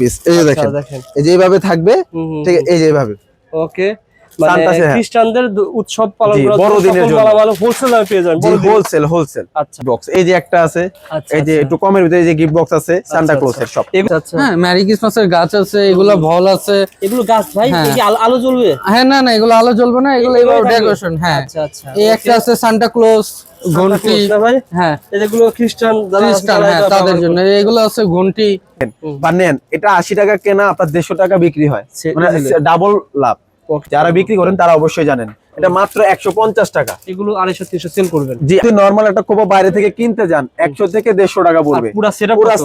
Piece এই যে আচ্ছা, দেখেন। এই যে এইভাবে থাকবে ঠিক আছে এই যে এইভাবে। ওকে। খ্রিস্টানদের উৎসব পালন করার বড়দিনের জন্য। হোলসেল পেয়ে যাবেন হোলসেল হোলসেল আচ্ছা। বক্স এই যে একটা আছে আচ্ছা, এই যে। একটু কমের ভিতরে যে গিফট বক্স আছে সান্টা ক্লজের সব আচ্ছা। হ্যাঁ ম্যারি ক্রিসমাসের গাছ আছে এগুলো ভল আছে। এগুলো গাছ ভাই হ্যাঁ। এই কি আলো- জ্বলবে? হ্যাঁ না না এগুলো আলো জ্বলবে না এগুলো এগুলো এগুলো ডেকোরেশন হ্যাঁ। আচ্ছা আচ্ছা এই একটা আছে ক্লোজ ঘন্টি। ভাই? হ্যাঁ। এগুলো খ্রিস্টান খ্রিস্টান হ্যাঁ এটা তাদের জন্য। এগুলো আছে ঘন্টি। বা নেন এটা আশি টাকা কেনা আপনার দেড়শো টাকা বিক্রি হয়। সে- মানে ডাবল লাভ. যারা বিক্রি করেন তারা অবশ্যই জানেন। এটা মাত্র একশো পঞ্চাশ টাকা। এগুলো আড়াইশো তিনশো সেল করবেন। জি যদি নর্মাল একটা কোপা বাইরে থেকে কিনতে যান একশো থেকে দেড়শো টাকা পড়বে। পুরো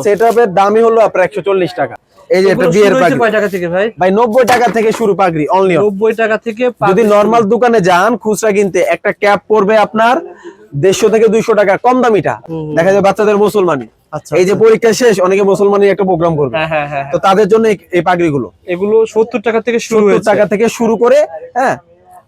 সেট আপের দামই হলো আপনার একশো চল্লিশ টাকা। এই যে একটা বিয়ের পাগড়ি। টাকা থেকে ভাই? ভাই নব্বই টাকা থেকে শুরু পাগড়ি অনলি নব্বই টাকা থেকে যদি নর্মাল দোকানে যান খুচরা কিনতে একটা ক্যাপ পড়বে আপনার দেড়শো থেকে দুইশো টাকা কম দামিটা। দেখা যায় বাচ্চাদের মুসলমানি। এই যে পরীক্ষা শেষ অনেকে মুসলমানি একটা প্রোগ্রাম করবে। হ্যাঁ হ্যাঁ হ্যাঁ তো তাদের জন্য এই- এই পাগড়িগুলো। এগুলো সত্তর টাকা থেকে শুরু সত্তর টাকা থেকে শুরু করে হ্যাঁ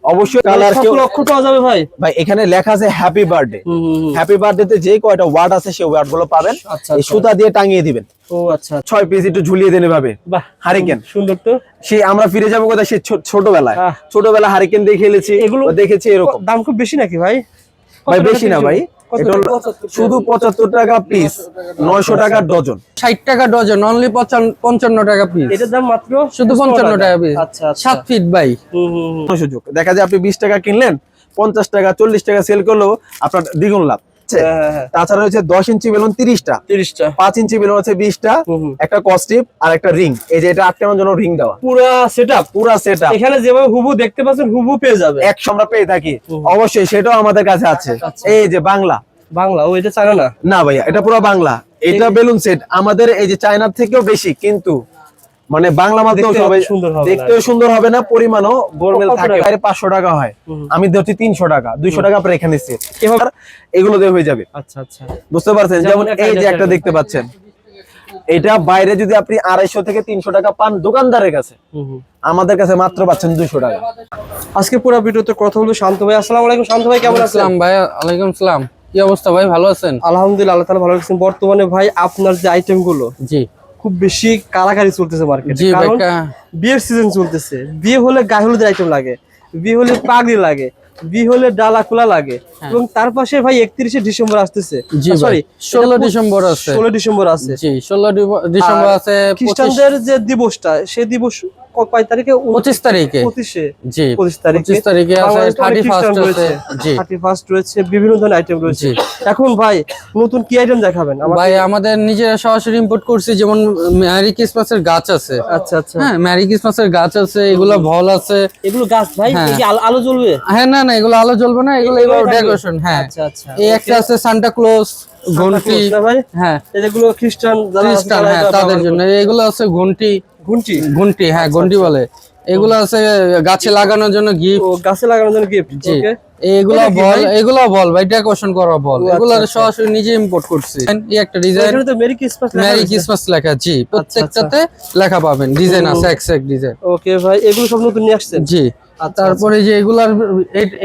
অবশ্যই কালার লক্ষ পাওয়া যাবে ভাই। ভাই এখানে লেখা আছে হ্যাপি বার্থডে হুম, হুম, হুম। হ্যাপি বার্থডে যে কয়টা ওয়ার্ড আছে সেই ওয়ার্ডগুলো পাবেন। আচ্ছা, এই আচ্ছা। সুতা দিয়ে টাঙিয়ে দিবেন। ও আচ্ছা ছয় পিস একটু ঝুলিয়ে দেন এভাবে। বাহ হারিকেন সুন্দর তো। সেই আমরা ফিরে যাব কোথায়? সেই ছোটবেলায়। ছোটবেলা হারিকেন দিয়ে খেলেছি এগুলো দেখেছি এরকম। দাম খুব বেশি নাকি ভাই? ভাই বেশি না ভাই। শুধু পঁচাত্তর টাকা পিস নয়শো টাকা ডজন ষাট টাকা ডজন অনলি পঞ্চান্ন টাকা পিস এটার দাম মাত্র শুধু পঞ্চান্ন টাকা। পিস আচ্ছা আচ্ছা। সাত ফিট বাই সুযোগ দেখা যায় আপনি বিশ টাকা কিনলেন পঞ্চাশ টাকা চল্লিশ টাকা সেল করলেও আপনার দ্বিগুণ লাভ। বুঝছে? হ্যাঁ, হ্যাঁ, হ্যাঁ। তাছাড়া হচ্ছে দশ ইঞ্চি বেলুন তিরিশটা। তিরিশটা। পাঁচ ইঞ্চি বেলুন হচ্ছে বিশটা। একটা কস্টিপ আর একটা রিং এই যে এটা আটকানোর জন্য রিং দেওয়া। পুরা সেটআপ পুরা সেট এখানে যেভাবে হুবু দেখতে পাচ্ছেন হুবু পেয়ে যাবে। একশো আমরা পেয়ে থাকি। অবশ্যই সেটাও আমাদের কাছে আছে। আচ্ছা। এই যে বাংলা। বাংলা ও এটা চায় না? না ভাইয়া এটা পুরো বাংলা। এটা বেলুন সেট আমাদের এই যে চায়নার থেকেও বেশি কিন্তু মানে বাংলা মাধ্যমে দেখতে সবাই সুন্দর হবে না। দেখতেও সুন্দর হবে না পরিমাণও গোলমেল থাকে। বাইরে পাঁচশো টাকা হয়। আমি ধরছি তিনশো টাকা দুইশো টাকা আপনার এখানে এভাবে এগুলো দিয়ে হয়ে যাবে। আচ্ছা আচ্ছা। বুঝতে পারছেন? যেমন এই যে একটা দেখতে পাচ্ছেন এটা বাইরে যদি আপনি আড়াইশো থেকে তিনশো টাকা পান দোকানদারের কাছে হুম, হুম। আমাদের কাছে মাত্র পাচ্ছেন দুশো টাকা। আজকে পুরো ভিডিওতে কথা হলো শান্ত ভাই। আসসালাম আলাইকুম শান্ত ভাই কেমন আছেন? আসসালাম ভাই ওয়ালাইকুম সালাম। কি অবস্থা ভাই ভালো আছেন? আলহামদুলিল্লাহ আল্লাহ তাআলা ভালো রাখছেন। বর্তমানে ভাই আপনার যে আইটেমগুলো জি। খুব বেশি কারাকারি চলতেছে মার্কেটে কারণ বিয়ের সিজন চলতেছে। বিয়ে হলে গায়ে হলুদের আইটেম লাগে বিয়ে হলে পাগড়ি লাগে বিয়ে হলে ডালা খোলা লাগে এবং তার পাশে ভাই একত্রিশে ডিসেম্বর আসতেছে। সরি ষোলো ডিসেম্বর আছে। ষোলো ডিসেম্বর আছে। ষোলো ডিসেম্বর আছে খ্রিস্টানদের যে দিবসটা সে দিবস কয় তারিখে? পঁচিশ তারিখে। পঁচিশে। জি পঁচিশ তারিখে। পঁচিশ তারিখে রয়েছে। থার্টি ফার্স্ট রয়েছে বিভিন্ন ধরনের আইটেম রয়েছে। এখন ভাই নতুন কি আইটেম দেখাবেন? ভাই আমাদের নিজেরা সরাসরি ইম্পোর্ট করছি যেমন ম্যারি ক্রিসমাসের গাছ আছে। আচ্ছা আচ্ছা। হ্যাঁ ম্যারি ক্রিসমাসের গাছ আছে এগুলো ভল আছে। এগুলো গাছ ভাই হ্যাঁ। আলো- জ্বলবে? হ্যাঁ না না এগুলো আলো জ্বলবে না এগুলো ডেকোরেশন হ্যাঁ। আচ্ছা আচ্ছা এই একটা আছে সান্টা ক্লোজ ঘন্টি ভাই? হ্যাঁ। এগুলো খ্রিস্টান খ্রিস্টান হ্যাঁ তাদের জন্য। এগুলো আছে ঘন্টি করে। ঘুন্টি ঘন্টি হ্যাঁ ঘন্টি বলে। এগুলো আছে গাছে লাগানোর জন্য গিফট গাছে লাগানোর জন্য গিফট ওকে এগুলো এটা বল? এগুলো বল ভাই ডেকোরেশন করা বল। এগুলো আচ্ছা, আচ্ছা। সরাসরি নিজে ইম্পোর্ট করছি। এই একটা ডিজাইন এখানে তো মেরি ক্রিসমাস মেরি ক্রিসমাস লেখা জি। আচ্ছা, প্রত্যেকটাতে লেখা পাবেন। ডিজাইন আছে এক এক ডিজাইন ওকে ভাই এগুলো সব নতুন নিয়ে আসছেন? জি। আচ্ছা, তারপরে যে এগুলার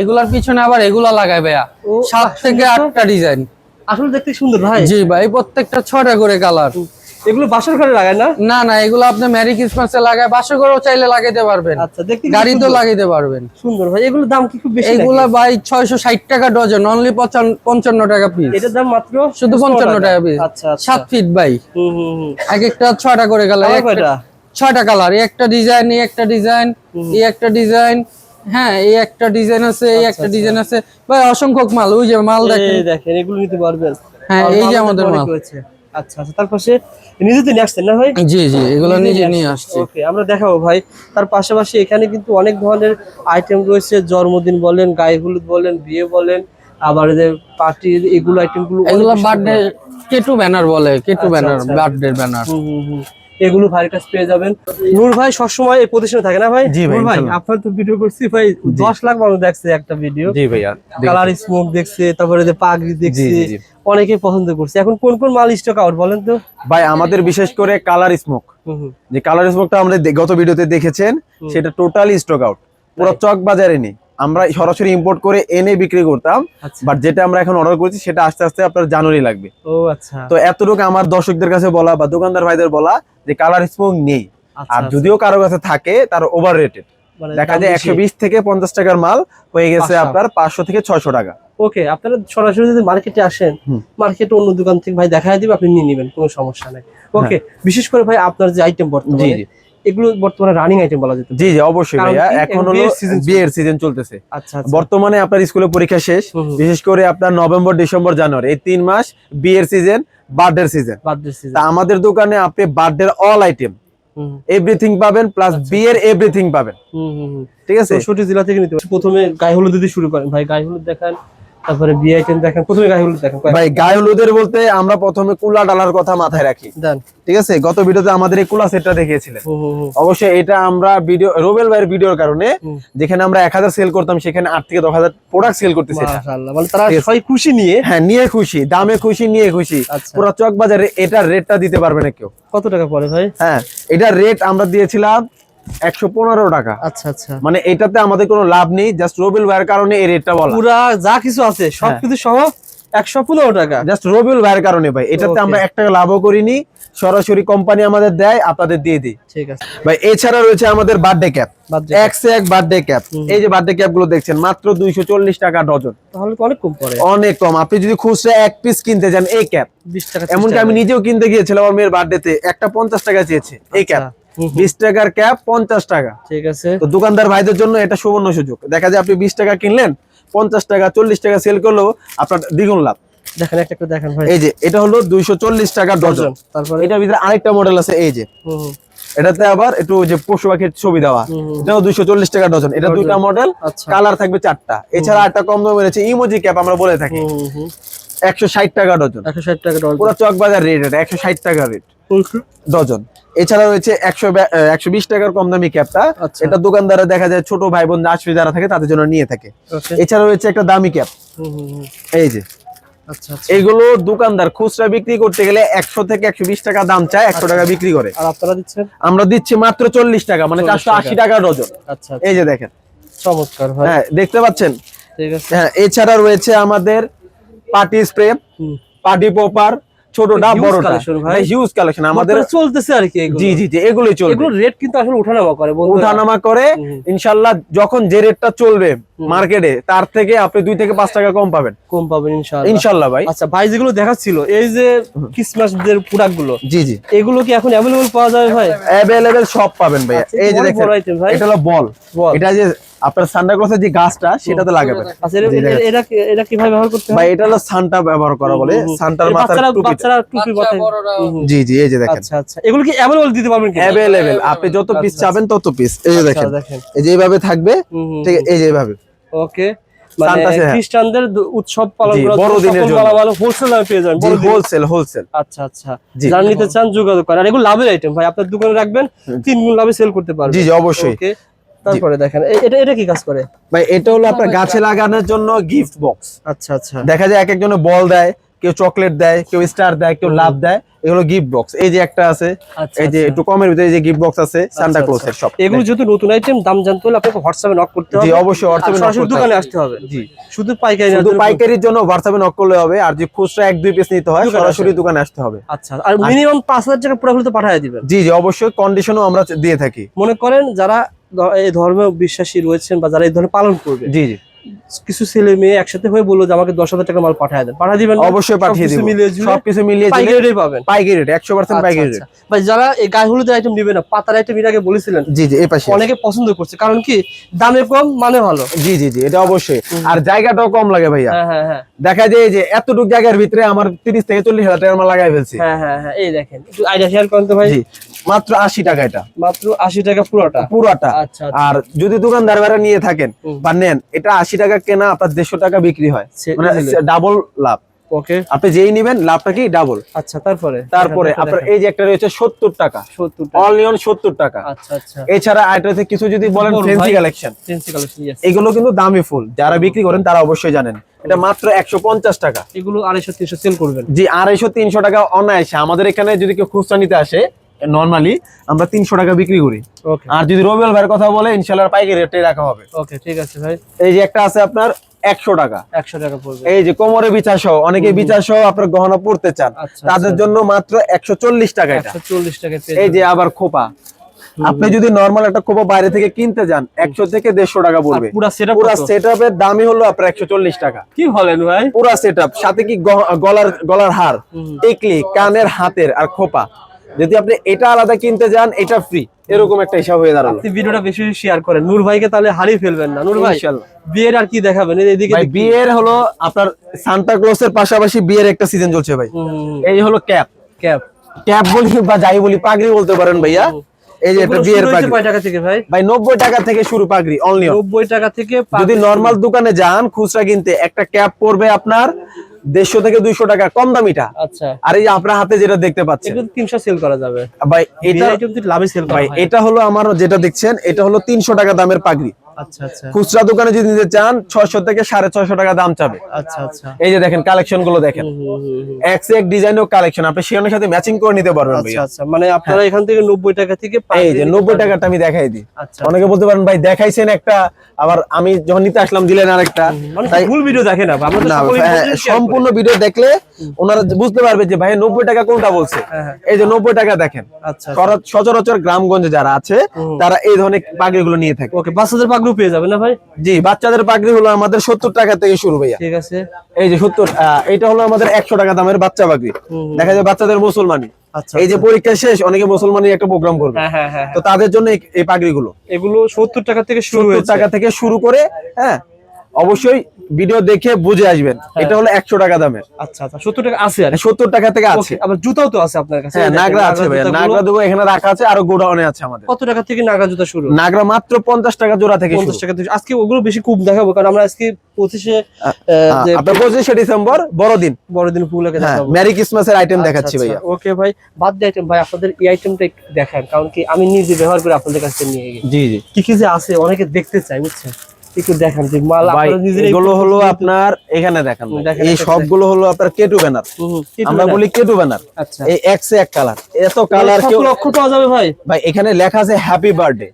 এগুলার পিছনে আবার এগুলা লাগাই ভাইয়া। সাত থেকে আটটা ডিজাইন আসলে দেখতে সুন্দর ভাই। জি ভাই প্রত্যেকটা ছটা করে কালার এগুলো বাসার ঘরে লাগায় না? না না এগুলো আপনি ম্যারি ক্রিসমাসে লাগায় বাসা করেও চাইলে লাগাইতে পারবেন। আচ্ছা দেখতে গাড়িতেও সুন্দর। লাগাইতে পারবেন। সুন্দর ভাই এগুলোর দাম কি খুব বেশি এইগুলা নাকি? ভাই ছয়শো ষাট টাকা ডজন অনলি পঞ্চান্ন টাকা পিস এটার দাম মাত্র শুধু 55 টাকা। piece। আচ্ছা আচ্ছা। সাত ফিট বাই হুম এক একটা ছয়টা করে কালার কালার কয়টা? ছয়টা কালার এই একটা ডিজাইন এই একটা ডিজাইন এই একটা ডিজাইন হ্যাঁ এই একটা ডিজাইন আছে এই একটা ডিজাইন আছে। ভাই অসংখ্য মাল ওই যে মাল দেখেন এই দেখেন। এগুলো নিতে পারবেন। হ্যাঁ, এই যে আমাদের মাল। আচ্ছা আচ্ছা তার পাশে নিজে তো নিয়ে আসছেন না ভাই? জি জি এগুলো নিজে নিয়ে আসছি। ওকে আমরা দেখাবো ভাই। তার পাশাপাশি এখানে কিন্তু অনেক ধরনের আইটেম রয়েছে। জন্মদিন বলেন গায়ে হলুদ বলেন বিয়ে বলেন আবার যে পার্টির এগুলো আইটেমগুলো এগুলো বার্থডে কেটু ব্যানার বলে কেটু ব্যানার। বার্থডে ব্যানার হুম, হুম। এগুলো ভাইয়ের কাছে পেয়ে যাবেন। নূর ভাই সবসময় এই প্রতিষ্ঠানে থাকে না ভাই? জি ভাই, নূর ভাই আপনার তো ভিডিও করছি ভাই দশ লাখ মানুষ দেখছে একটা ভিডিও জি ভাইয়া কালার স্মোক দেখছে তারপরে যে পাগড়ি দেখছে। অনেকে পছন্দ করছে। এখন কোন কোন মাল স্টক আউট বলেন তো? ভাই আমাদের বিশেষ করে কালার স্মোক। যে কালার স্মোকটা আমরা গত ভিডিওতে দেখেছেন সেটা টোটালি স্টক আউট পুরো চক বাজারে নেই। আমরা সরাসরি ইম্পোর্ট করে এনে বিক্রি করতাম আচ্ছা। বাট যেটা আমরা এখন অর্ডার করেছি সেটা আস্তে আস্তে আপনার জানুয়ারি লাগবে। ও আচ্ছা। তো এতটুকু আমার দর্শকদের কাছে বলা বা দোকানদার ভাইদের বলা যে কালার স্মোক নেই। আচ্ছা, আর আচ্ছা। যদিও কারও কাছে থাকে তার ওভার রেটেড মানে দেখা যায়। একশো বিশ থেকে পঞ্চাশ টাকার মাল হয়ে গেছে আপনার পাঁচশো থেকে ছয়শো টাকা। ওকে আপনারা সরাসরি যদি মার্কেটে আসেন। মার্কেটে অন্য দোকান থেকে ভাই দেখা দিবে আপনি নিয়ে নেবেন কোনো সমস্যা নাই। ওকে বিশেষ করে ভাই আপনার যে আইটেম জি বর্তমানে জি। এগুলো বর্তমানে রানিং আইটেম বলা যেত জি জি অবশ্যই ভাইয়া। এখন হলো বিয়ের সিজন চলতেছে। আচ্ছা আচ্ছা। বর্তমানে আপনার স্কুলে পরীক্ষা শেষ। বিশেষ করে আপনার নভেম্বর ডিসেম্বর জানুয়ারি। এই তিন মাস বিয়ের সিজন বার্থডে সিজন তা আমাদের দোকানে আপনি বার্থডে অল আইটেম এভরিথিং পাবেন প্লাস। বিয়ের এভরিথিং পাবেন। হুম হুম ঠিক আছে? চৌষট্টি জেলা থেকে নিতে পারেন প্রথমে গায়ে হলুদ দিয়ে শুরু করেন। ভাই গায়ে হলুদ দেখান। তারপরে বিয়ে আইটেম দেখান প্রথমে গায়ে হলুদ দেখান ভাই গায়ে হলুদের বলতে আমরা প্রথমে কুলা ডালার কথা মাথায় রাখি। ঠিক আছে? গত ভিডিওতে আমাদের এই কুলা সেটটা দেখিয়েছিলেন। অবশ্যই এটা আমরা ভিডিও রোবেল ভাইয়ের ভিডিওর কারণে যেখানে আমরা এক হাজার সেল করতাম সেখানে আট থেকে দশ হাজার প্রোডাক্ট সেল করতেছি এটা। তারা সবাই খুশি নিয়ে হ্যাঁ নিয়ে খুশি দামে খুশি নিয়ে খুশি। আচ্ছা। পুরো চক বাজারে এটার রেটটা দিতে পারবে না কেউ। কত টাকা পড়ে ভাই? হ্যাঁ এটার রেট আমরা দিয়েছিলাম একশো পনেরো টাকা। আচ্ছা আচ্ছা। মানে এটাতে আমাদের কোনো লাভ নেই জাস্ট রবিউল ভাইয়ের কারণে এই রেটটা বলা। পুরা যা কিছু আছে হ্যাঁ। সবকিছু সহ একশো পনেরো টাকা। জাস্ট রবিউল ভাইয়ের কারণে ভাই এটাতে আমরা এক টাকা লাভও করিনি সরাসরি কোম্পানি আমাদের দেয় আপনাদের দিয়ে দিই। ঠিক আছে। ভাই এছাড়া রয়েছে আমাদের বার্থডে ক্যাপ দিয়ে এক বার্থডে ক্যাপ এই যে বার্থডে ক্যাপগুলো দেখছেন মাত্র দুইশো চল্লিশ টাকা ডজন। তাহলে অনেক কম পড়ে। অনেক কম। আপনি যদি খুচরা এক পিস কিনতে যান এই ক্যাপ বিশ টাকা এমনকি আমি নিজেও কিনতে গিয়েছিলাম আমার মেয়ের বার্থডেতে একটা পঞ্চাশ টাকা চেয়েছে এই ক্যাপ আচ্ছা, বিশ টাকার ক্যাপ পঞ্চাশ টাকা। ঠিক আছে। তো দোকানদার ভাইদের জন্য এটা সুবর্ণ সুযোগ। দেখা যায় আপনি বিশ টাকা কিনলেন পঞ্চাশ টাকা চল্লিশ টাকা সেল করলেও আপনার দ্বিগুণ লাভ। দেখেন একটা একটা দেখেন ভাই। এই যে এটা হলো দুইশো চল্লিশ টাকা ডজন। তারপরে? এটার ভিতরে আরেকটা মডেল আছে এই যে। এটাতে আবার একটু যে পশু পাখির ছবি দেওয়া। এটাও দুইশো চল্লিশ টাকা ডজন। এটা ডজন। দুইটা মডেল আচ্ছা। কালার থাকবে চারটা। এছাড়া একটা কম দামে রয়েছে ইমোজি ক্যাপ আমরা বলে থাকি। একশো ষাট টাকা ডজন। একশো ষাট টাকা ডলার পুরো চক বাজার রেট এটা একশো ষাট টাকা রেট ডজন এছাড়া রয়েছে একশো একশো বিশ টাকার কম দামি ক্যাপটা আচ্ছা। এটা দোকানদারে দেখা যায় ছোট ভাই বোন আসবে যারা থাকে তাদের জন্য নিয়ে থাকে। এছাড়া রয়েছে একটা দামি ক্যাপ। এই যে। আচ্ছা আচ্ছা। এইগুলো দোকানদার খুচরা বিক্রি করতে গেলে একশো থেকে একশো বিশ টাকা দাম চায় একশো টাকা বিক্রি করে। আমরা দিচ্ছি মাত্র চল্লিশ টাকা মানে চারশো আশি টাকা। ডজন আচ্ছা আচ্ছা, এই যে দেখেন। চমৎকার হ্যাঁ দেখতে পাচ্ছেন? হ্যাঁ এছাড়া রয়েছে আমাদের পার্টি স্প্রে। পার্টি পপার ছোটটা বড়টা। ভাই। হিউজ কালেকশন আমাদের চলতেছে আর কি জি জি জি এগুলোই চলবে। এগুলো রেট কিন্তু আসলে ওঠানামা করে। উঠানামা করে। হুম। ইনশাল্লাহ যখন যে রেটটা চলবে মার্কেটে তার থেকে আপনি দুই থেকে পাঁচ টাকা কম পাবেন। কম পাবেন ইনশাআল্লাহ। ইনশাল্লাহ ভাই। আচ্ছা ভাই যেগুলো দেখাচ্ছিল এই যে ক্রিসমাসদের প্রোডাক্টগুলো জি জি। এগুলো কি এখন অ্যাভেলেবল পাওয়া যাবে ভাই? অ্যাভেলেবেল সব পাবেন ভাই। আচ্ছা, এই যে দেখেন। এটা হলো বল। এটা যে আপনার সান্টা ক্লসের যে গাছটা সেটাতে লাগাবেন। আচ্ছা এটা- এটা- কীভাবে ব্যবহার করতে হয়? ভাই এটা হলো সান্টা ব্যবহার করা বলে। সান্টার মাথার বাচ্চারা টুপি। জি জি এই যে দেখেন। আচ্ছা আচ্ছা। এগুলো কি অ্যাভেলেবল দিতে পারবেন কি অ্যাভেলেবেল আপনি যত পিস চাবেন তত পিস এই যে দেখেন। এই যে এইভাবে থাকবে ঠিক এই যে এইভাবে। ওকে। মানে হ্যাঁ। খ্রিস্টানদের উৎসব পালন হোলসেল দামে পেয়ে যাবেন হোলসেল হোলসেল আচ্ছা আচ্ছা। যারা নিতে চান যোগাযোগ করেন। আর এগুলো লাভের আইটেম ভাই আপনার দোকানে রাখবেন তিন গুণ লাভে সেল করতে পারবেন। জি জি অবশ্যই। তারপরে দেখেন এটা এটা কি কাজ করে? ভাই এটা হলো আপনার গাছে লাগানোর জন্য গিফট বক্স আচ্ছা আচ্ছা। দেখা যায় এক একজনে বল দেয় কেউ চকলেট দেয় কেউ স্টার দেয় কেউ লাভ দেয় এগুলো গিফট বক্স এই যে একটা আছে আচ্ছা, এই যে আচ্ছা। একটু কমের ভিতরে এই যে গিফট বক্স আছে সান্টা আচ্ছা, ক্লজের সব এগুলো যেহেতু নতুন আইটেম দাম জানতে হলে আপনাকে হোয়াটসঅ্যাপে নক করতে হবে। জি অবশ্যই হোয়াটসঅ্যাপে সরাসরি করতে দোকানে আসতে হবে। জি। শুধু পাইকারি শুধু পাইকারির জন্য হোয়াটসঅ্যাপে নক করলে হবে আর যে খুচরা এক দুই পিস নিতে হয় সরাসরি দোকানে আসতে হবে। আচ্ছা আর মিনিমাম পাঁচ হাজার টাকা পুরোপুরি তো পাঠিয়ে দিবেন। জি জি অবশ্যই কন্ডিশনও আমরা দিয়ে থাকি। মনে করেন যারা এই ধর্মে বিশ্বাসী রয়েছেন বা যারা এই ধর্মে পালন করবে জি জি। কিছু ছেলে মেয়ে একসাথে হয়ে বলল যে আমাকে দশ হাজার টাকা মাল পাঠিয়ে দেন। পাঠিয়ে দিবেন অবশ্যই পাঠিয়ে সবকিছু দিব। মিলিয়ে সবকিছু মিলিয়ে পাইকারি রেটে পাবেন। পাইকারি রেট একশো পার্সেন্ট আচ্ছা, পাইকারি রেট আচ্ছা। ভাই যারা এই গায়ে হলুদের আইটেম নিবে না পাতার আইটেম এর আগে বলেছিলেন জি জি এই পাশে অনেকে পছন্দ করছে কারণ কি দামে কম মানে ভালো। জি জি জি এটা অবশ্যই। আর জায়গাটাও কম লাগে ভাইয়া। হ্যাঁ হ্যাঁ হ্যাঁ। দেখা যায় যে এতটুকু জায়গার ভিতরে আমার তিরিশ থেকে চল্লিশ হাজার টাকা আমার লাগাই ফেলছি। হ্যাঁ হ্যাঁ হ্যাঁ এই দেখেন একটু আইডিয়া শেয়ার করেন তো ভাই। জি। মাত্র আশি টাকা এটা। মাত্র আশি টাকা পুরোটা? পুরাটা। আচ্ছা আচ্ছা। আর যদি দোকানদার ভাড়া নিয়ে থাকেন বা নেন এটা আশি টাকা কেনা আপনার দেড়শো টাকা বিক্রি হয়। মানে ডাবল লাভ। ওকে। আপনি যেই নিবেন লাভটা কি ডাবল আচ্ছা তারপরে? তারপরে আপনার এই যে একটা রয়েছে সত্তর টাকা। সত্তর অল নিয়ন সত্তর টাকা। আচ্ছা আচ্ছা। এছাড়া আইটাতে কিছু যদি বলেন fancy collection fancy collection yes এগুলো কিন্তু দামি ফুল। যারা বিক্রি করেন তারা অবশ্যই জানেন। এটা মাত্র একশো পঞ্চাশ টাকা। এগুলো আড়াইশো তিনশো সেল করবেন। জি আড়াইশো তিনশো টাকা অনায়াসে। আমাদের এখানে যদি কেউ খুচরা নিতে আসে নর্মালি আমরা তিনশো টাকা বিক্রি করি। আর যদি রবিউল ভাইয়ের কথা বলে ইনশাল্লাহ পাইকারি রেটে রাখা হবে। ওকে ঠিক আছে ভাই। এই যে একটা আছে আপনার একশো টাকা। একশো টাকা পড়বে। এই যে কোমরে বিচার সহ অনেকে বিচার সহ আপনার গহনা পড়তে চান আচ্ছা, তাদের জন্য মাত্র একশো চল্লিশ টাকা একশো চল্লিশ টাকা এই যে আবার খোপা। আপনি যদি নর্মাল একটা খোপা বাইরে থেকে কিনতে যান একশো থেকে দেড়শো টাকা পড়বে। পুরা সেটা পুরা সেট আপের দামই হলো আপনার একশো চল্লিশ টাকা। কি বলেন ভাই? পুরা সেট সাথে কি গলার গলার হার? টিকলি কানের হাতের আর খোপা। যদি আপনি এটা আলাদা কিনতে যান এটা ফ্রি এরকম একটা হিসাব হয়ে দাঁড়াল। আপনি ভিডিওটা বেশি বেশি শেয়ার করেন। নূর ভাইকে তাহলে হারিয়ে ফেলবেন না। নূর ভাই বিয়ের আর কি দেখাবেন? এদিকে বিয়ের হলো আপনার সান্তা ক্লসের পাশাপাশি বিয়ের একটা সিজন চলছে ভাই। এই হলো ক্যাপ ক্যাপ ক্যাপ বলি বা যাই বলি পাগড়ি বলতে পারেন ভাইয়া। এই যে একটা বিয়ের পাগড়ি। কয় টাকা থেকে ভাই? ভাই নব্বই টাকা থেকে শুরু পাগড়ি অনলি নব্বই টাকা থেকে যদি নরমাল দোকানে যান খুচরা কিনতে একটা ক্যাপ পড়বে আপনার দেড়শো থেকে দুইশো টাকা কম দামিটা। আচ্ছা। আর এই আপনার হাতে যেটা দেখতে পাচ্ছেন। তিনশো সেল করা যাবে। ভাই এটা লাভে সেল ভাই এটা হলো আমার যেটা দেখছেন এটা হলো তিনশো টাকা দামের পাগড়ি। খুচরা দোকানে যদি নিতে চান ছয়শো থেকে সাড়ে ছয়শো টাকা দাম চাবে। আচ্ছা আচ্ছা। এই যে দেখেন কালেকশনগুলো দেখেন। হুম। এক এক ডিজাইন ও কালেকশন আপনি শিরনের সাথে ম্যাচিং করে নিতে পারবেন আচ্ছা আচ্ছা। মানে আপনারা এখান থেকে নব্বই টাকা থেকে এই যে নব্বই টাকাটা আমি দেখাই দিই। আচ্ছা অনেকে বলতে পারেন ভাই দেখাইছেন একটা। আবার আমি যখন নিতে আসলাম দিলেন আরেকটা। ফুল ভিডিও দেখে না আমরা না সকলেই হ্যাঁ, বলতে share সম্পূর্ণ ভিডিও দেখলে ওনারা বুঝতে পারবে যে ভাই নব্বই টাকা কোনটা বলছে? হ্যাঁ, হ্যাঁ। এই যে নব্বই টাকা দেখেন। আচ্ছা সচরাচর গ্রামগঞ্জে যারা আছে তারা এই ধরনের পাগড়িগুলো নিয়ে থাকে। ওকে বাচ্চাদের পাগড়ি পেয়ে যাবে না ভাই? জি বাচ্চাদের পাগড়ি হলো আমাদের সত্তর টাকা থেকে শুরু ভাইয়া। ঠিক আছে। এই যে সত্তর এটা হলো আমাদের একশো টাকা দামের বাচ্চা পাগড়ি। দেখা যায় বাচ্চাদের মুসলমানি। আচ্ছা এই যে পরীক্ষা শেষ অনেকে মুসলমানি একটা প্রোগ্রাম করবে। হ্যাঁ হ্যাঁ হ্যাঁ তো তাদের জন্য এই- পাগড়ি গুলো এগুলো সত্তর টাকা থেকে শুরু টাকা থেকে শুরু করে হ্যাঁ অবশ্যই ভিডিও দেখে বুঝে আসবেন। এটা হলো একশো টাকা দামের। আচ্ছা আচ্ছা সত্তর টাকা আছে আর? সত্তর টাকা থেকে আছে। আবার জুতাও তো আছে আপনার কাছে। হ্যাঁ নাগরা আছে ভাইয়া। নাগরা দেবো এখানে রাখা আছে আরও গোডাউনে আছে আমাদের। কত টাকা থেকে নাগরা জুতা শুরু? নাগরা মাত্র পঞ্চাশ টাকা জোড়া থেকে পঞ্চাশ টাকা থেকে আজকে ওগুলো বেশি কম দেখাবো কারণ আমরা আজকে পঁচিশে আপনার পঁচিশে ডিসেম্বর বড়দিন। বড়দিন উপলক্ষে হ্যাঁ ক্রিসমাসের আইটেম দেখাচ্ছি আচ্ছা, ভাইয়া। আচ্ছা, ওকে ভাই বাদ দিয়ে আইটেম ভাই আপনাদের এই আইটেমটা একটু দেখান কারণ কি আমি নিজে ব্যবহার করে আপনাদের কাছ নিয়ে গেছি। জি জি। কি কি যে আছে অনেকে দেখতে চাই বুঝছেন? একটু দেখান যে মাল এগুলো হলো আপনার এখানে দেখেন এই সবগুলো হলো আপনার কেটু ব্যানার। কি আমরা বলি কেটু ব্যানার। আচ্ছা। এই এক এক কালার। এত কালার কেউ লক্ষ পাওয়া যাবে ভাই। ভাই এখানে লেখা আছে হ্যাপি বার্থডে।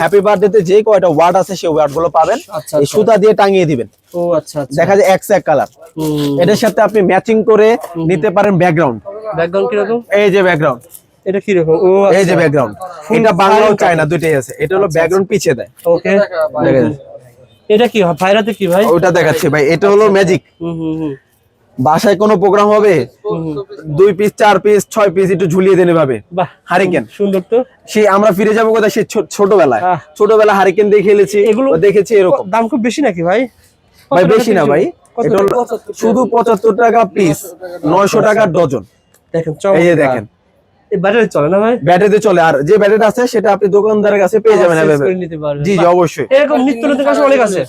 হ্যাপি বার্থডে তে যে কয়টা ওয়ার্ড আছে সেই ওয়ার্ডগুলো পাবেন। আচ্ছা, এই আচ্ছা। সুতা দিয়ে টাঙিয়ে দিবেন। ও আচ্ছা দেখা যায় এক সে এক কালার। এটার সাথে আপনি ম্যাচিং করে নিতে পারেন ব্যাকগ্রাউন্ড ব্যাকগ্রাউন্ড কীরকম? এই যে ব্যাকগ্রাউন্ড এটা কীরকম? ও এই যে। ব্যাকগ্রাউন্ড এটা বাংলাও silent চায় না দুইটাই আছে। এটা হলো ব্যাকগ্রাউন্ড পিছিয়ে দেয়। ওকে। এটা কি ভাইরাতে কি ভাই? ওইটা দেখাচ্ছি ভাই এটা হলো ম্যাজিক হুম হুম বাসায় কোনো প্রোগ্রাম হবে? দুই পিস চার পিস ছয় পিস একটু ঝুলিয়ে দেন এভাবে। হারিকেন সুন্দর তো। সে আমরা ফিরে যাব কোথায়? সে ছোটবেলায়। ছোটবেলা হারিকেন দিয়ে খেলেছি এগুলো- দেখেছি এরকম। দাম খুব বেশি নাকি ভাই? ভাই বেশি না ভাই? শুধু পঁচাত্তর টাকা পিস নয়শো টাকা ডজন দেখেন এই দেখেন। ব্যাটারি চলে না ভাই? ব্যাটারিতে চলে। আর যে ব্যাটারি আছে সেটা আপনি দোকানদারের কাছে পেয়ে যাবেন। জি জি অবশ্যই। এরকম নিত্য নতুন কালেকশন অনেক আছে।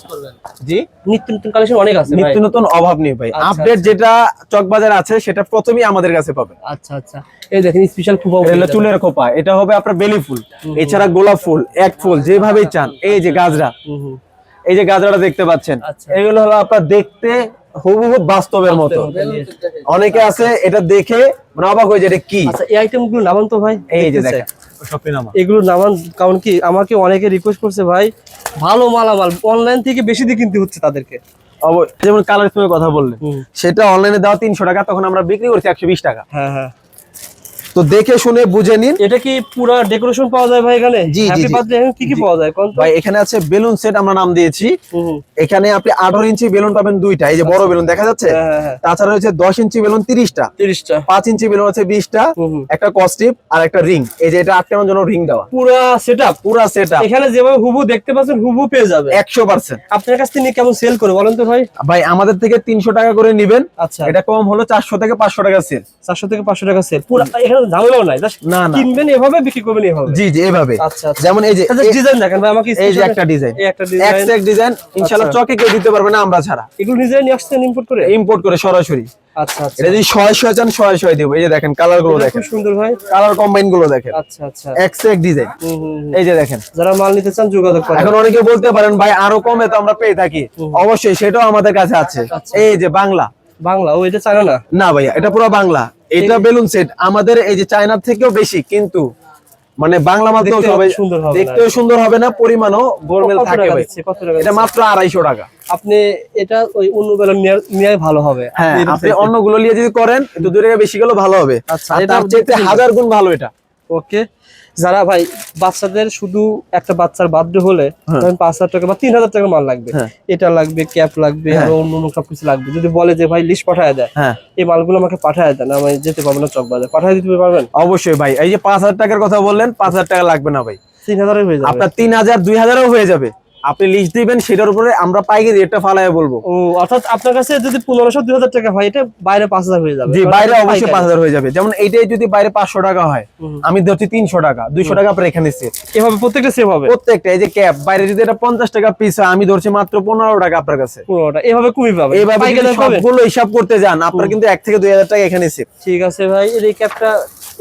জি? নিত্য নতুন কালেকশন অনেক আছে নিত্য নতুন অভাব নেই ভাই। আচ্ছা, আপডেট যেটা চকবাজার আছে সেটা প্রথমেই আমাদের কাছে পাবে আচ্ছা আচ্ছা। এই দেখেন স্পেশাল খুব এটা চুলের খোপা। এটা হবে আপনার বেলি ফুল। এছাড়া গোলাপ ফুল এক ফুল যেভাবেই চান। এই যে গাজরা। এই যে গাজরাটা দেখতে পাচ্ছেন। আচ্ছা। এগুলো হলো আপনার দেখতে হুবহু বাস্তবের মতো। অনেকে আছে এটা দেখে মানে অবাক হয়ে যায় এটা কি? আচ্ছা এই আইটেমগুলো নামান তো ভাই এই যে দেখেন। এগুলো নামান কারণ কি আমাকে অনেকে রিকোয়েস্ট করছে ভাই ভালো মালামাল অনলাইন থেকে বেশি দিয়ে কিনতে হচ্ছে তাদেরকে। অব- যেমন কালার কথা বললেন সেটা অনলাইনে দেওয়া তিনশো টাকা তখন আমরা বিক্রি করছি একশো বিশ টাকা। হ্যাঁ হ্যাঁ। তো দেখে শুনে বুঝে নিন। এটা কি পুরো ডেকোরেশন পাওয়া যায় ভাই এখানে? জি, জি, কি কি পাওয়া যায়? কোন ভাই এখানে আছে বেলুন সেট আমরা নাম দিয়েছি। এখানে আপনি আঠারো ইঞ্চি বেলুন পাবেন দুইটা। এই যে বড় বেলুন দেখা যাচ্ছে? হ্যাঁ হ্যাঁ হ্যাঁ। তাছাড়া রয়েছে দশ ইঞ্চি বেলুন তিরিশটা। তিরিশটা। পাঁচ ইঞ্চি বেলুন আছে বিশটা। হুম, হুম। একটা কস্টিপ আর একটা রিং এই যে এটা আটকানোর জন্য রিং দেওয়া। পুরা সেটআপ পুরা সেট এখানে যেভাবে হুবু দেখতে পাচ্ছেন হুবু পেয়ে যাবে একশো পার্সেন্ট আপনার কাছ থেকে কেমন সেল করে বলেন তো ভাই? ভাই আমাদের থেকে তিনশো টাকা করে নিবেন। আচ্ছা। এটা কম হলো চারশো থেকে পাঁচশো টাকা সেল চারশো থেকে পাঁচশো টাকা সেল পুরো ঝামেলাও নাই না কিনবেন এভাবে বিক্রি করবেন এভাবে। জি জি এভাবে। আচ্ছা আচ্ছা। যেমন এই যে ডিজাইন দেখেন ভাই আমাকে এই যে একটা ডিজাইন একটা ডিজাইন এক ডিজাইন ইনশাল্লাহ আচ্ছা। চকে কেউ দিতে পারবে না আমরা ছাড়া। এগুলো নিজে নিয়ে আসছেন ইম্পোর্ট করে? ইম্পোর্ট করে সরাসরি। আচ্ছা আচ্ছা। এটা যদি ছয় ছয় চান ছয় ছয় দেবো। এই যে দেখেন কালারগুলো দেখেন। সুন্দর ভাই। কালার কম্বাইনগুলো দেখেন। আচ্ছা আচ্ছা। এক সে এক ডিজাইন হুম, হুম, হুম। এই যে দেখেন। যারা মাল নিতে চান যোগাযোগ করেন। এখন অনেকে বলতে পারেন ভাই আরও কমে তো আমরা পেয়ে থাকি। অবশ্যই সেটাও আমাদের কাছে আছে। আচ্ছা। এই যে বাংলা। বাংলা? ও এটা চায়না? না না ভাইয়া এটা পুরো বাংলা। এটা বেলুন সেট। আমাদের এই যে চায়নার থেকেও বেশি কিন্তু মানে বাংলা মাধ্যম হবে দেখতেও সুন্দর হবে না পরিমাণও গোলমেল থাকে এটা মাত্র আড়াইশো টাকা। আপনি এটা ওই অন্য বেলা নিয়ে ভালো হবে। হ্যাঁ আপনি। অন্যগুলো নিয়ে যদি করেন একটু দূরে বেশি গেলেও ভালো হবে। আচ্ছা, এটা হাজার গুণ ভালো এটা। ওকে? যারা ভাই বাচ্চাদের শুধু একটা বাচ্চার বার্থডে হলে হ্যাঁ। পাঁচ হাজার টাকা বা তিন হাজার টাকার মাল লাগবে। হ্যাঁ। এটা লাগবে ক্যাপ লাগবে আরও আর অন্য অন্য সবকিছু লাগবে। যদি বলে যে ভাই লিস্ট পাঠায় দেয় হ্যাঁ। এই মালগুলো আমাকে পাঠায় দেন আমি যেতে পারব না চক বাজার। পাঠায় দিতে পারবেন? অবশ্যই ভাই এই যে পাঁচ হাজার টাকার কথা বললেন পাঁচ হাজার টাকা লাগবে না ভাই। তিন হাজার হয়ে যাবে। আপনার তিন হাজার দুই হাজারও হয়ে যাবে। আপনি লিস্ট দিবেন সেটার উপরে আমরা পাইকারি রেটটা ফালায় বলব। ও অর্থাৎ আপনার কাছে যদি পনেরোশো দুই হাজার টাকা হয় এটা বাইরে পাঁচ হাজার হয়ে যাবে। জি বাইরে অবশ্যই। পাঁচ হাজার হয়ে যাবে। যেমন এইটাই যদি বাইরে পাঁচশো টাকা হয় আমি ধরছি তিনশো টাকা দুইশো টাকা আপনার এখানে সেট এভাবে প্রত্যেকটা সেভ হবে? প্রত্যেকটা এই যে ক্যাপ বাইরে যদি এটা পঞ্চাশ টাকা পিস হয় আমি ধরছি মাত্র পনেরো টাকা আপনার কাছে। পনেরোটা এভাবে কমই পাবে পাবে সবগুলো হিসাব করতে যান আপনার কিন্তু এক থেকে দুই হাজার টাকা এখানে সেট ঠিক আছে ভাই এই ক্যাপটা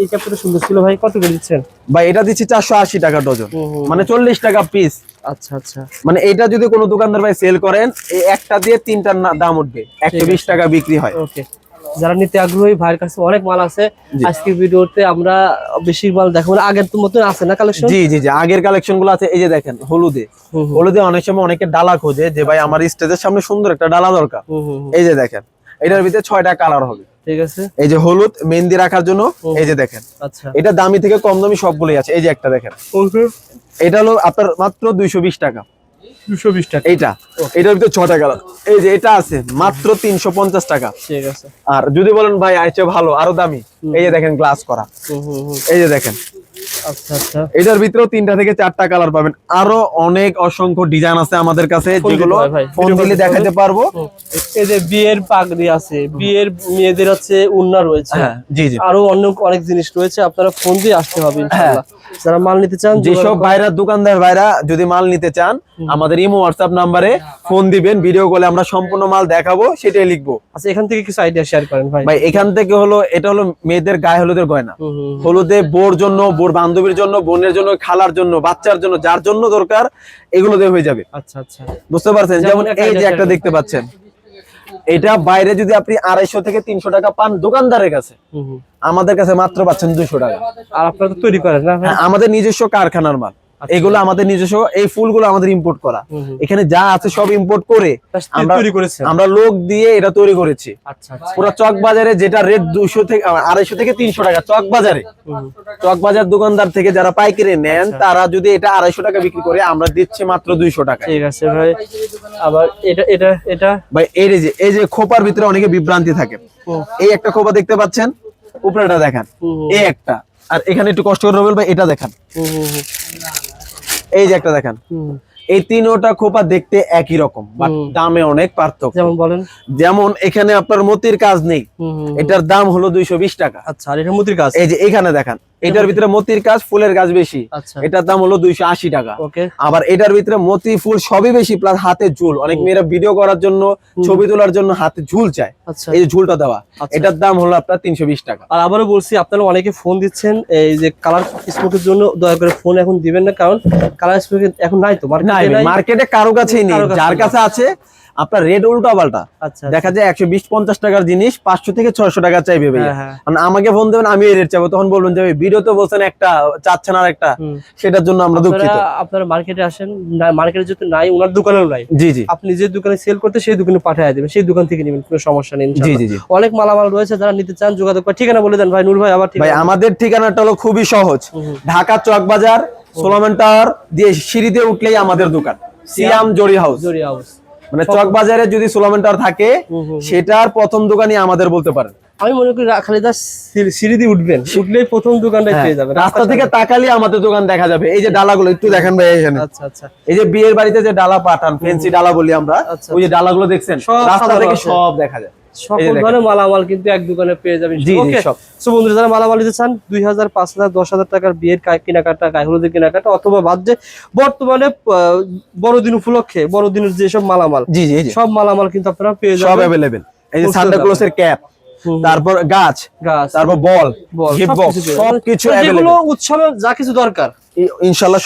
এই ক্যাপটা সুন্দর ছিল ভাই? কত করে দিচ্ছেন? বা এটা দিচ্ছি চারশো আশি টাকা ডজন। মানে চল্লিশ টাকা পিস আচ্ছা আচ্ছা। মানে এটা যদি কোনো দোকানদার ভাই সেল করেন এই একটা দিয়ে তিনটার দাম উঠবে। একশো বিশ টাকা বিক্রি হয়। ওকে যারা নিতে আগ্রহী ভাইয়ের কাছে অনেক মাল আছে। আজকের ভিডিওতে আমরা বেশি মাল দেখাবো। আগের তো মতন আছে না কালেকশন জি জি জি। আগের কালেকশনগুলো আছে এই যে দেখেন হলুদে। হলুদে অনেক সময় অনেকে ডালা খোঁজে যে ভাই আমার স্টেজের সামনে সুন্দর একটা ডালা দরকার। এই যে দেখেন এটার ভিতরে ছয়টা কালার হবে। ঠিক আছে? এই যে হলুদ মেহেন্দি রাখার জন্য এই যে দেখেন। আচ্ছা। এটা দামি থেকে কম দামি সবগুলোই আছে। এই যে একটা দেখেন। এটা হলো আপনার মাত্র দুইশো বিশ টাকা। দুশো বিশ টাকা। এইটা। এটার ভিতরে ছটা কালার। এই যে এটা আছে মাত্র তিনশো পঞ্চাশ টাকা। ঠিক আছে। আর যদি বলেন ভাই আইছে ভালো আরও দামি। এই যে দেখেন গ্লাস করা। এই যে দেখেন। আচ্ছা আচ্ছা। এটার ভিতরেও তিনটা থেকে চারটা কালার পাবেন। আরও অনেক অসংখ্য ডিজাইন আছে আমাদের কাছে যেগুলো ফোন দিলে দেখাতে পারব। এই যে বিয়ের পাগড়ি আছে বিয়ের মেয়েদের আছে উন্না রয়েছে। হ্যাঁ জি জি। আরও অন্য অনেক জিনিস রয়েছে আপনারা ফোন দিয়ে আসতে হবে ইনশাআল্লাহ যারা মাল নিতে চান যেসব ভাইরা দোকানদার ভাইরা যদি মাল নিতে চান আমাদের ইমো হোয়াটসঅ্যাপ নাম্বারে ফোন দিবেন ভিডিও কলে আমরা সম্পূর্ণ মাল দেখাবো সেটাই লিখব। আচ্ছা এখান থেকে কিছু আইডিয়া শেয়ার করেন ভাই। ভাই এখান থেকে হলো এটা হলো মেয়েদের গায়ে হলুদের গয়না। হলুদে বোর জন্য বোর বান্ধবীর জন্য বোনের জন্য খালার জন্য বাচ্চার জন্য যার জন্য দরকার এগুলো দিয়ে হয়ে যাবে। আচ্ছা আচ্ছা। বুঝতে পারছেন? যেমন এই যে একটা দেখতে পাচ্ছেন এটা বাইরে যদি আপনি আড়াইশো থেকে তিনশো টাকা পান দোকানদারের কাছে। আমাদের কাছে মাত্র পাচ্ছেন দুশো টাকা। আর আপনারা তো তৈরি করেন না হ্যাঁ, আমাদের নিজস্ব কারখানার মাল। এগুলো আমাদের নিজস্ব এই ফুলগুলো আমাদের ইম্পোর্ট করা। এখানে যা আছে সব ইম্পোর্ট করে আমরা লোক দিয়ে এটা তৈরি করেছি। আচ্ছা আচ্ছা। পুরো চক বাজারে যেটা রেট দুশো থেকে আড়াইশো থেকে তিনশো টাকা চক বাজারে। চক বাজার দোকানদার থেকে যারা পাইকারি নেন আচ্ছা। তারা যদি এটা আড়াইশো টাকা বিক্রি করে আমরা দিচ্ছি মাত্র দুইশো টাকা। ঠিক আছে ভাই। আবার এটা এটা এটা? ভাই এই যে এই যে খোপার ভিতরে অনেকে বিভ্রান্তি থাকে। এই একটা খোপা দেখতে পাচ্ছেন? উপরেটা দেখান। এই একটা। আর এখানে একটু কষ্ট করে রবেল ভাই এটা দেখান। এই যে একটা দেখেন। এই তিনোটা খোপা দেখতে একই রকম বাট দামে অনেক পার্থক্য। যেমন বলেন? যেমন এখানে আপনার মতির কাজ নেই। এটার দাম হলো দুইশো বিশ টাকা। আচ্ছা আর এটা মুদির কাজ? এই যে এখানে দেখান এটার ভিতরে মতির কাজ ফুলের কাজ বেশি। আচ্ছা। এটার দাম হলো দুইশো আশি টাকা। আবার এটার ভিতরে মতি ফুল সবই বেশি প্লাস হাতে ঝুল। অনেক মেয়েরা ভিডিও করার জন্য ছবি তোলার জন্য হাতে ঝুল চায়। আচ্ছা। এই যে ঝুলটা দেওয়া আচ্ছা। এটার দাম হলো আপনার তিনশো বিশ টাকা। আর আবারও বলছি আপনারা অনেকে ফোন দিচ্ছেন এই যে কালার স্মোকের জন্য দয়া করে ফোন এখন দিবেন না কারণ কালার স্মোক এখন নাই তো মার্কেটে কারও কাছেই নেই। যার কাছে আছে আপনার রেট উল্টা পাল্টা। আচ্ছা দেখা যায় একশো বিশ পঞ্চাশ টাকার জিনিস পাঁচশো থেকে ছয়শো টাকা চাইবে হ্যাঁ, হ্যাঁ। মানে আমাকে ফোন দেবেন আমি এই রেট চাইব তখন বলবেন যে ভিডিও তো বলছেন একটা চাচ্ছেন আর একটা। সেটার জন্য আমরা দুঃখিত। আপনারা মার্কেটে আসেন মার্কেটে যদি নাই ওনার দোকানেও নাই। জি জি। আপনি যে দোকানে সেল করতে সেই দোকানে পাঠিয়ে দেবেন সেই দোকান থেকে নেবেন কোনো সমস্যা নেই জি জি জি। অনেক মালামাল রয়েছে যারা নিতে চান যোগাযোগ করে ঠিকানা বলে দেন। ভাই নূর ভাই আবার ভাই আমাদের ঠিকানাটা হলো খুবই সহজ। ঢাকা চক বাজার সোলামান টাওয়ার দিয়ে সিঁড়ি দিয়ে উঠলেই আমাদের দোকান। সিয়াম জরি হাউস। জরি হাউস। মানে চক বাজারে যদি সোলামান টাওয়ার থাকে সেটার প্রথম দোকানই আমাদের বলতে পারেন। আমি মনে করি খালি সিঁড়ি- দিয়ে উঠবেন উঠলেই প্রথম দোকানটাই হ্যাঁ, পেয়ে যাবেন। রাস্তা থেকে তাকালে আমাদের দোকান দেখা যাবে। এই যে ডালাগুলো একটু দেখেন ভাই এখানে। আচ্ছা আচ্ছা। এই যে বিয়ের বাড়িতে যে ডালা পাঠান ফেন্সি ডালা বলি আমরা আচ্ছা, ওই যে ডালাগুলো দেখছেন? রাস্তা থেকে সব দেখা যায়। সকল ধরনের মালামাল কিন্তু এক দোকানে পেয়ে যাবেন। জি, সব। সো বন্ধুরা যারা মালামাল নিতে চান দুই হাজার পাঁচ হাজার দশ হাজার টাকার বিয়ের কেনাকাটা গায়ে হলুদের কেনাকাটা অথবা বাদ যে বর্তমানে বড়দিন উপলক্ষে বড়দিনের যেসব মালামাল জি জি সব মালামাল কিন্তু আপনারা পেয়ে সব যাবেন। অ্যাভেলেবেল এই যে সান্টা। ক্লোজের ক্যাপ তারপর গাছ গাছ। তারপর বল বল সবকিছু অ্যাভেলেবেল উৎসবে যা কিছু দরকার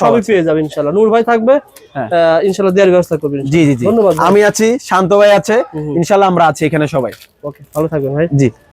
সবই পেয়ে যাবে ইনশাল্লাহ। নূর ভাই থাকবে হ্যাঁ। ইনশাল্লাহ দেওয়ার ব্যবস্থা করবেন জি জি জি। ধন্যবাদ আমি আছি শান্ত ভাই আছে ইনশাল্লাহ আমরা আছি এখানে সবাই। ওকে ভালো থাকবেন ভাই। জি।